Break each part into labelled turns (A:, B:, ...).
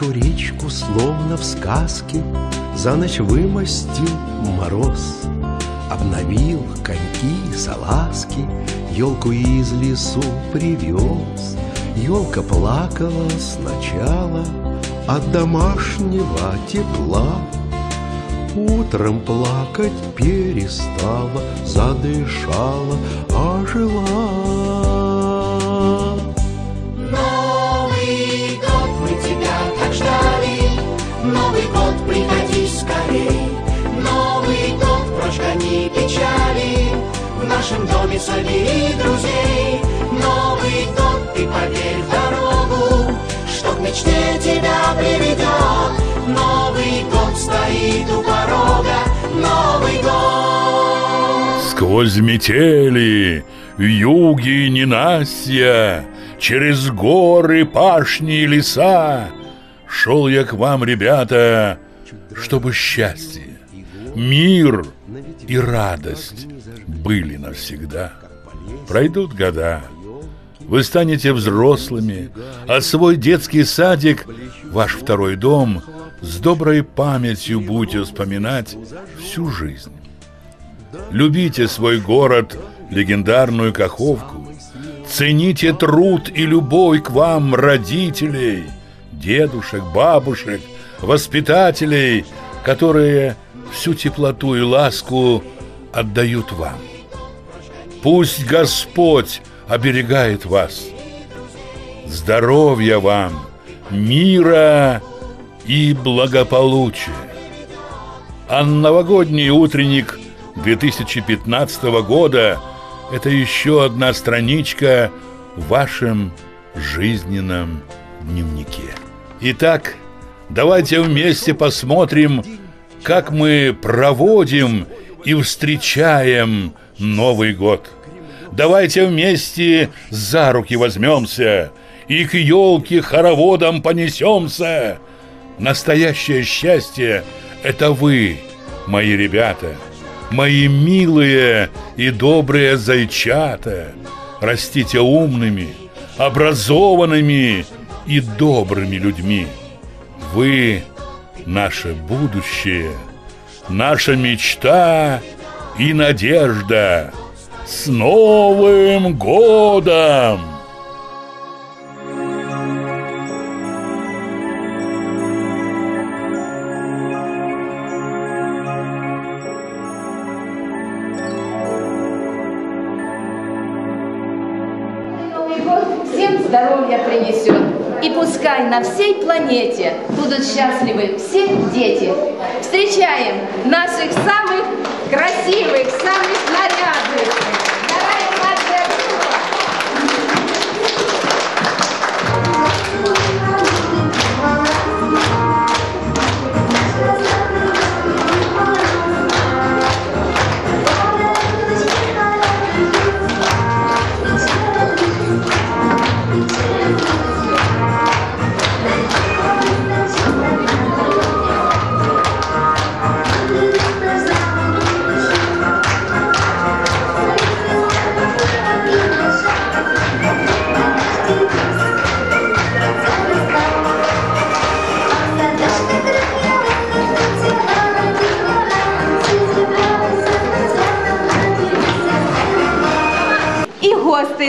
A: Нашу речку словно в сказке За ночь вымостил мороз Обновил коньки, салазки Елку из лесу привез. Елка плакала сначала От домашнего тепла. Утром плакать перестала Задышала, ожила
B: Новый год, приходи скорей. Новый год, прочь гони печали. В нашем доме собери друзей. Новый год, ты поверь в дорогу Что к мечте тебя приведет. Новый год стоит у порога. Новый год.
C: Сквозь метели, юги ненастья Через горы, пашни и леса Шел я к вам, ребята, чтобы счастье, мир и радость были навсегда. Пройдут года, вы станете взрослыми, а свой детский садик, ваш второй дом, с доброй памятью будете вспоминать всю жизнь. Любите свой город, легендарную Каховку, цените труд и любовь к вам родителей – дедушек, бабушек, воспитателей, которые всю теплоту и ласку отдают вам. Пусть Господь оберегает вас. Здоровья вам, мира и благополучия. А новогодний утренник 2015 года – это еще одна страничка в вашем жизненном дневнике. Итак, давайте вместе посмотрим, как мы проводим и встречаем Новый год. Давайте вместе за руки возьмемся и к елке хороводом понесемся. Настоящее счастье — это вы, мои ребята, мои милые и добрые зайчата. Растите умными, образованными и добрыми людьми. Вы – наше будущее, наша мечта и надежда. С Новым годом!
D: На всей планете будут счастливы все дети. Встречаем наших самых красивых, самых нарядных,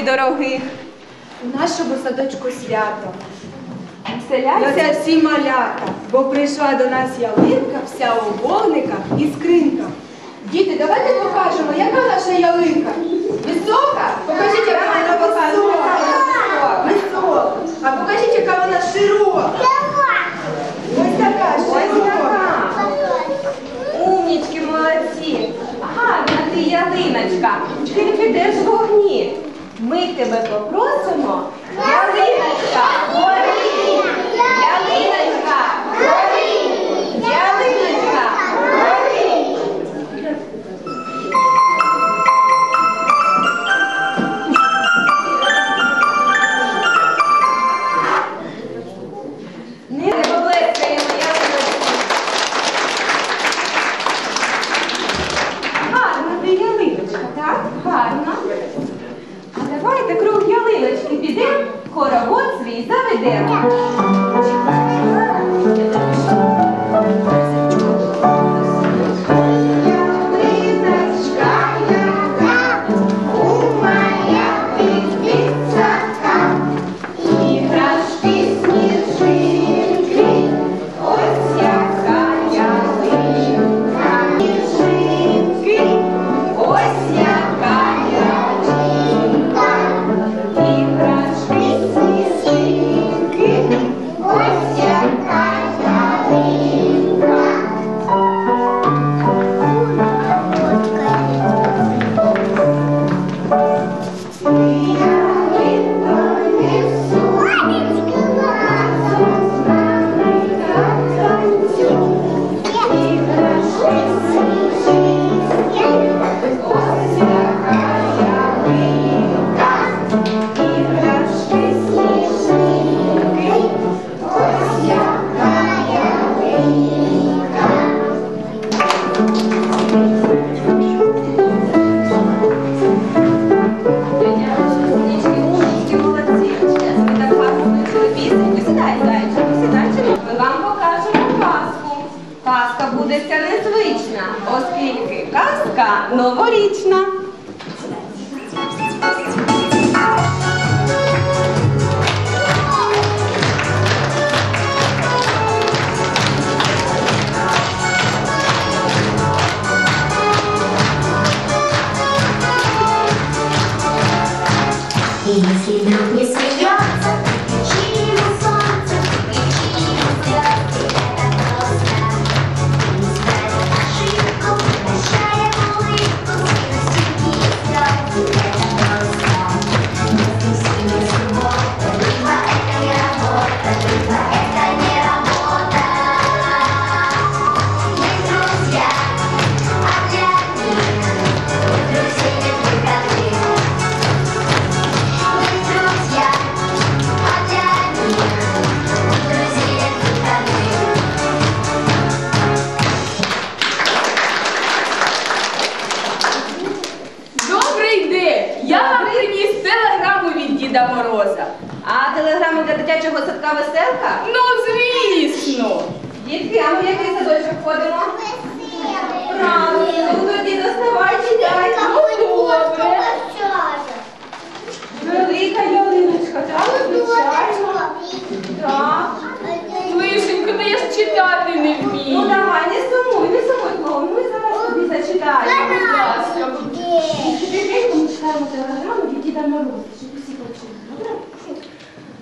D: гостей дорогих.
E: У нашому садочку свято. Вселяйся всі малята, бо прийшла до нас ялинка, вся у вогниках і скринках. Діти, давайте покажемо, яка наша ялинка. Висока? Покажіть, яка вона висока. Висока. А покажіть, яка
D: Ми тебе попросимо.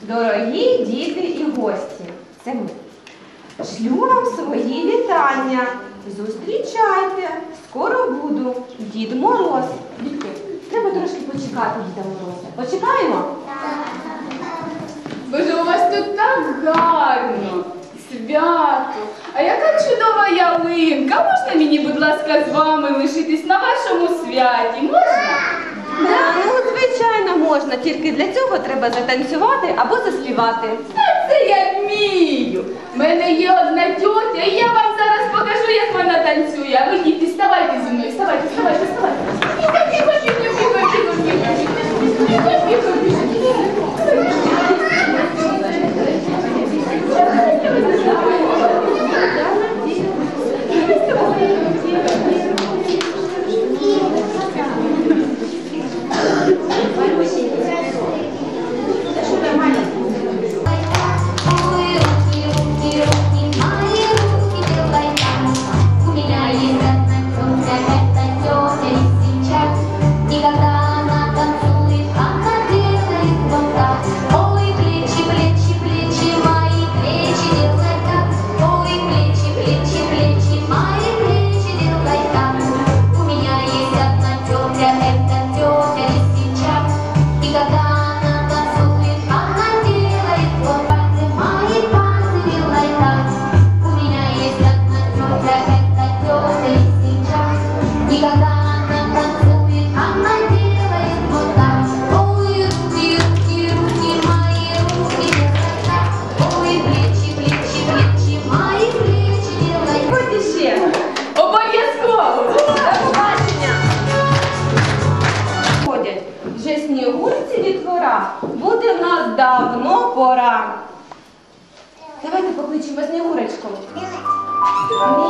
E: Дорогі діти і гості, це ми. Шлю вам свої вітання. Зустрічайте, скоро буду. Дід Мороз. Дітки, треба трошки почекати Діда Мороза. Почекаємо?
D: Боже, у вас тут так гарно. Свято. А яка чудова ялинка. Можна мені, будь ласка, з вами лишитись на вашому святі? Можна?
E: Да. можна, тільки для цього треба затанцювати або заспівати.
D: Та це я вмію. В мене є одна тьотя, і я вам зараз покажу, як вона танцює. А ви їдьте, вставайте зі мною,
F: вставайте,
E: вставайте, вставайте.
D: Біжу,
E: біжу, біжу, біжу, біжу, біжу, біжу, біжу, біжу, біжу. давно пора. Давайте покличемо Снігурочку. Снігурочка!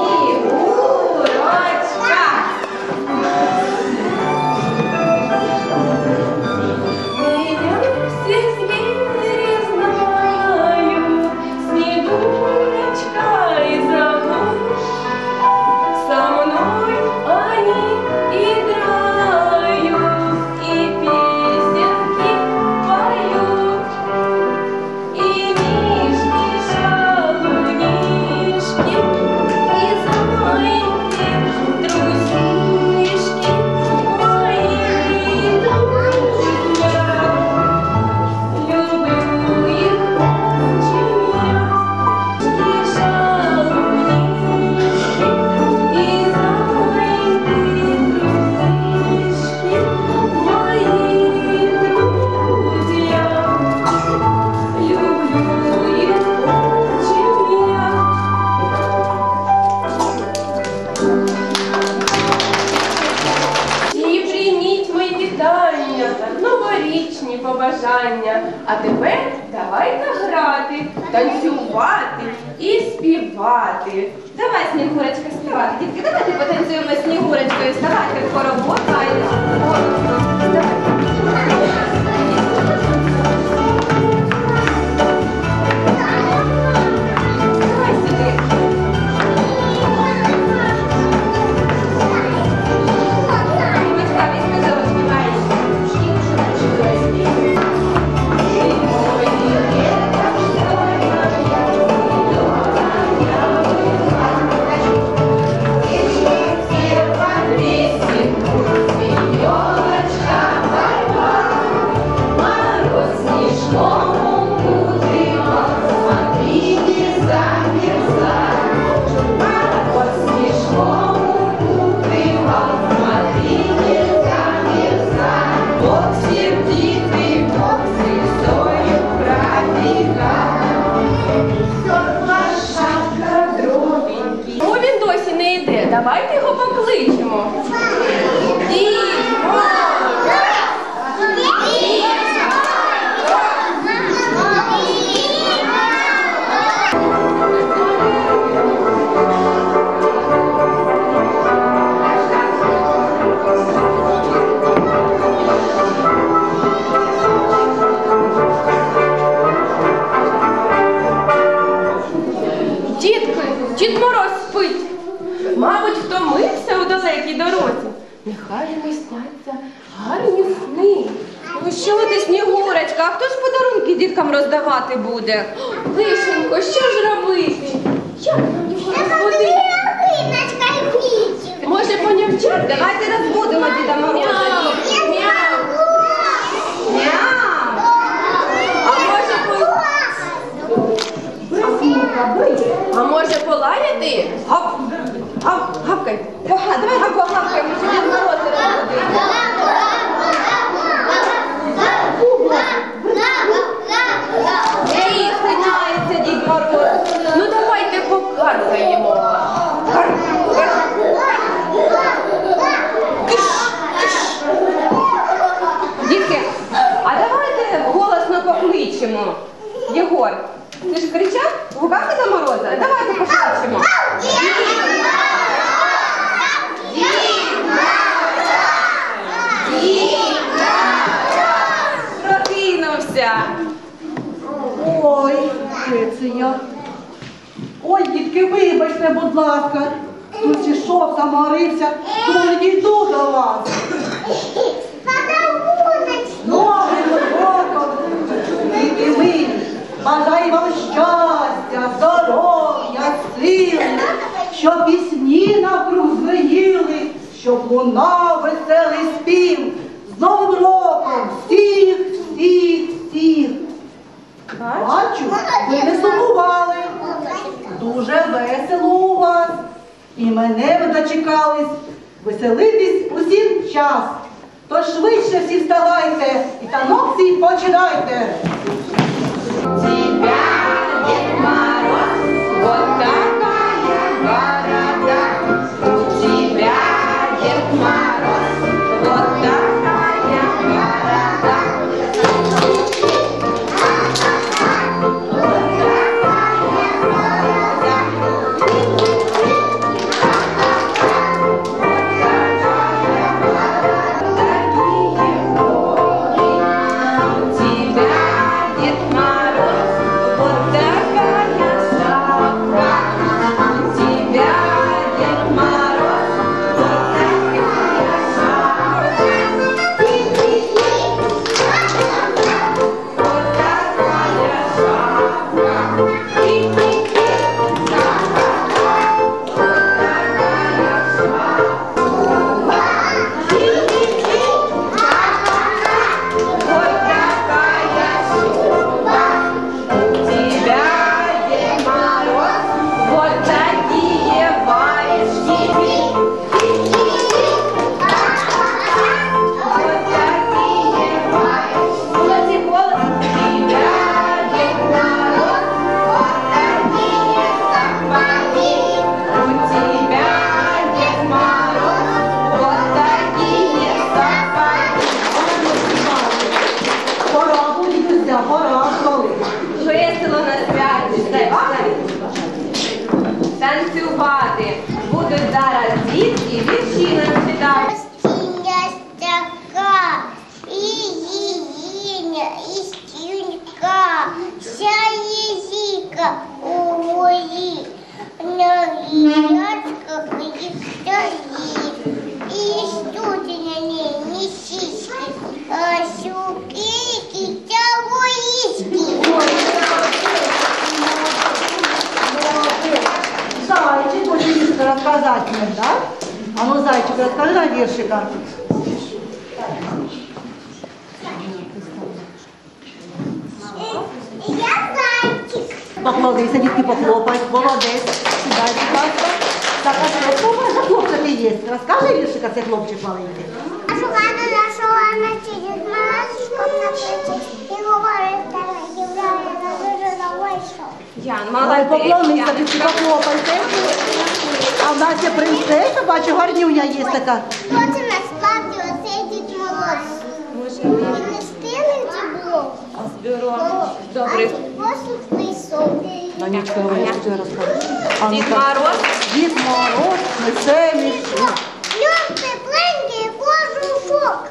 E: Діткам роздавати буде? Лишенько, що ж робити? Як нам ж кричав? Гукав Діда Мороза? Давайте покличемо. Прокинувся.
G: Ой, де це я? Ой, дітки, вибачте, будь ласка. Тут ішов, заморився, тому не дійду до вас. Новим роком, діти милі, бажаю вам щастя, здоров'я, сили, щоб пісні навкруг звеїли, щоб лунав веселий спів. З Новим роком всіх, всіх, всіх. Бачу, ви не сумували. Дуже весело у вас. І мене ви дочекались. Веселитись усім час. Тож швидше всі вставайте і танок свій починайте.
E: Тебя,
G: my розкажи нам віршика.
H: Я зайчик.
G: Покладися, дітки, похлопай, молодець. Сідай, будь ласка. Так, а що, що в мене за хлопчик і є? Розкажи віршика, цей хлопчик маленький.
H: Нашу хату нашла на через малашком на плечі і говорить, стара дівчина, на дуже вийшов.
D: Ян,
G: Ой,
D: молодець.
G: поклонися, дітки,
D: Яночка.
G: А в нас є принцеса, бачу, гарнюня є така.
H: Хто це насправді оцей дід молодший? Він не стилиться було.
D: Добре.
H: А послух прийшов.
G: На нічка говорить, що розкажу.
D: Дід Мороз.
G: Дід Мороз, несе мішок. Льон тепленький кожушок.